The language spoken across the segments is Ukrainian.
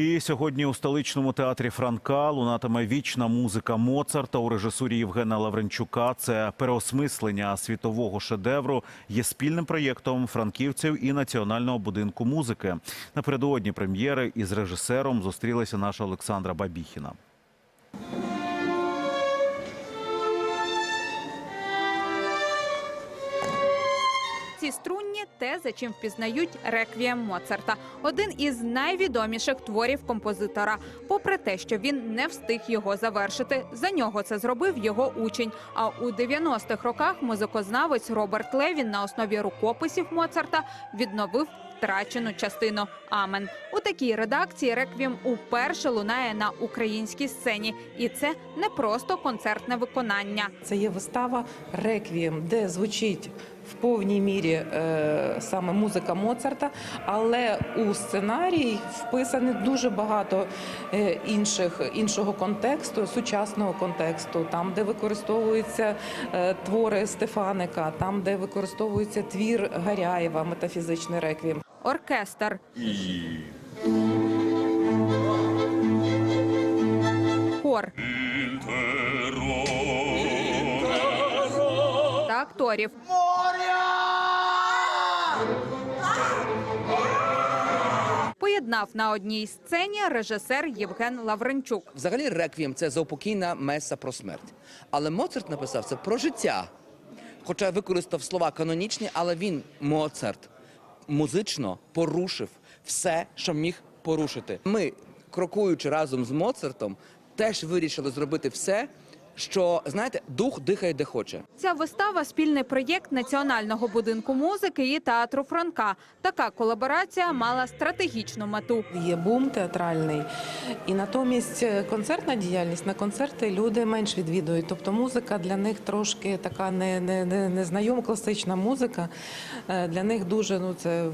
І сьогодні у столичному театрі Франка лунатиме вічна музика Моцарта у режисурі Євгена Лавренчука. Це переосмислення світового шедевру є спільним проєктом франківців і національного будинку музики. Напередодні прем'єри із режисером зустрілася наша Олександра Бабіхіна. Ці струнні те, за чим впізнають реквієм Моцарта, один із найвідоміших творів композитора. Попри те, що він не встиг його завершити, за нього це зробив його учень. А у 90-х роках музикознавець Роберт Левін на основі рукописів Моцарта відновив втрачену частину Амен. У такій редакції реквієм уперше лунає на українській сцені, і це не просто концертне виконання. Це є вистава Реквієм, де звучить в повній мірі е, саме музика Моцарта, але у сценарій вписано дуже багато е, інших іншого контексту, сучасного контексту, там, де використовуються е, твори Стефаника, там, де використовується твір Гаряєва, метафізичний реквієм. Оркестр. Хор. Та акторів. Поєднав на одній сцені режисер Євген Лавренчук. Взагалі, реквієм це заупокійна меса про смерть. Але Моцарт написав це про життя. Хоча використав слова канонічні, але він, Моцарт, музично порушив все, що міг порушити. Ми, крокуючи разом з Моцартом, теж вирішили зробити все, що знаєте, дух дихає де хоче. Ця вистава спільний проєкт Національного будинку музики і театру Франка. Така колаборація мала стратегічну мету. Є бум театральний, і натомість е, концертна діяльність на концерти люди менш відвідують. Тобто музика для них трошки така не, не, не, незнайома класична музика. Е, Для них дуже ну це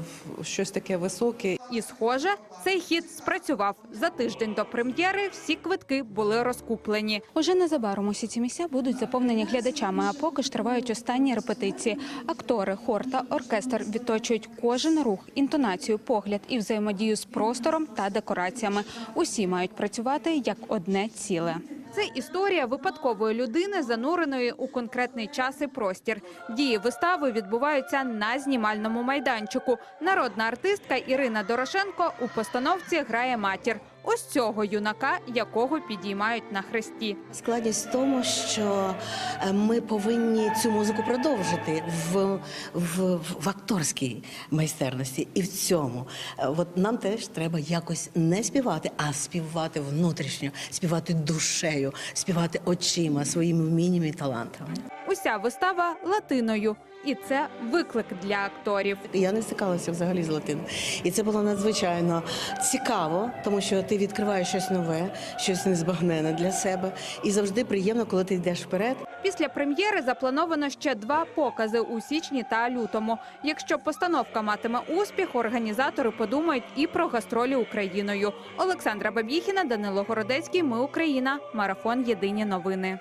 щось таке високе. І, схоже, цей хід спрацював. За тиждень до прем'єри всі квитки були розкуплені. Уже незабаром усі ці місця будуть заповнені глядачами, а поки ж тривають останні репетиції. Актори, хор та оркестр відточують кожен рух, інтонацію, погляд і взаємодію з простором та декораціями. Усі мають працювати як одне ціле. Це історія випадкової людини, зануреної у конкретний час і простір. Дії вистави відбуваються на знімальному майданчику. Народна артистка Ірина Дорошенко у постановці грає матір. Ось цього юнака, якого підіймають на хресті. Складність в тому, що е, ми повинні цю музику продовжити в, в, в акторській майстерності. І в цьому Е, от нам теж треба якось не співати, а співати внутрішньо, співати душею, співати очима, своїми вміннями і талантами. Уся вистава латиною, і це виклик для акторів. Я не стикалася взагалі з латин. І це було надзвичайно цікаво, тому що ти відкриваєш щось нове, щось незбагнене для себе. І завжди приємно, коли ти йдеш вперед. Після прем'єри заплановано ще два покази у січні та лютому. Якщо постановка матиме успіх, організатори подумають і про гастролі Україною. Олександра Бабіхіна, Данило Городецький. Ми Україна. Марафон Єдині новини.